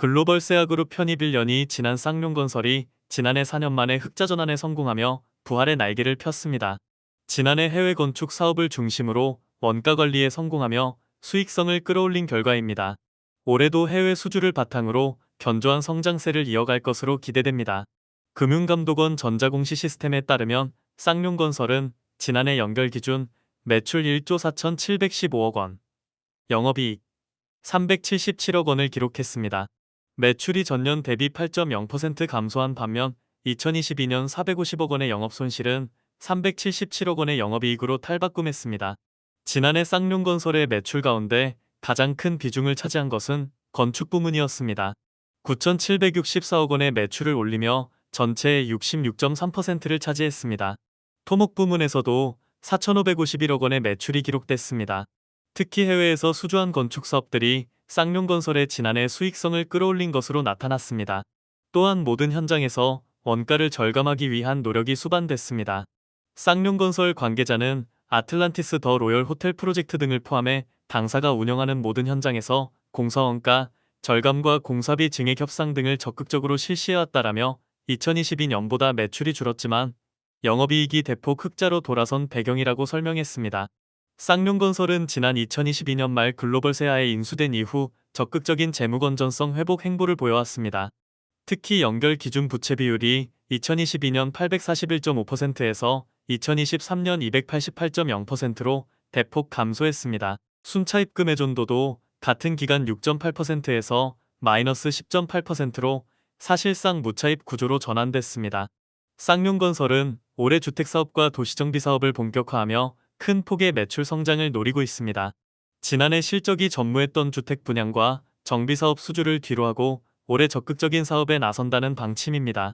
글로벌 세아그룹 편입 1년이 지난 쌍용건설이 지난해 4년 만에 흑자 전환에 성공하며 부활의 날개를 폈습니다. 지난해 해외 건축 사업을 중심으로 원가 관리에 성공하며 수익성을 끌어올린 결과입니다. 올해도 해외 수주를 바탕으로 견조한 성장세를 이어갈 것으로 기대됩니다. 금융감독원 전자공시 시스템에 따르면 쌍용건설은 지난해 연결 기준 매출 1조 4,715억 원, 영업이익 377억 원을 기록했습니다. 매출이 전년 대비 8.0% 감소한 반면 2022년 450억 원의 영업 손실은 377억 원의 영업이익으로 탈바꿈했습니다. 지난해 쌍용건설의 매출 가운데 가장 큰 비중을 차지한 것은 건축 부문이었습니다. 9,764억 원의 매출을 올리며 전체의 66.3%를 차지했습니다. 토목 부문에서도 4,551억 원의 매출이 기록됐습니다. 특히 해외에서 수주한 건축 사업들이 쌍용건설의 지난해 수익성을 끌어올린 것으로 나타났습니다. 또한 모든 현장에서 원가를 절감하기 위한 노력이 수반됐습니다. 쌍용건설 관계자는 아틀란티스 더 로열 호텔 프로젝트 등을 포함해 당사가 운영하는 모든 현장에서 공사원가 절감과 공사비 증액 협상 등을 적극적으로 실시해왔다라며 2022년보다 매출이 줄었지만 영업이익이 대폭 흑자로 돌아선 배경이라고 설명했습니다. 쌍용건설은 지난 2022년 말 글로벌 세아에 인수된 이후 적극적인 재무 건전성 회복 행보를 보여왔습니다. 특히 연결 기준 부채 비율이 2022년 841.5%에서 2023년 288.0%로 대폭 감소했습니다. 순차입금 의존도도 같은 기간 6.8%에서 마이너스 10.8%로 사실상 무차입 구조로 전환됐습니다. 쌍용건설은 올해 주택사업과 도시정비 사업을 본격화하며 큰 폭의 매출 성장을 노리고 있습니다. 지난해 실적이 전무했던 주택 분양과 정비사업 수주를 뒤로하고 올해 적극적인 사업에 나선다는 방침입니다.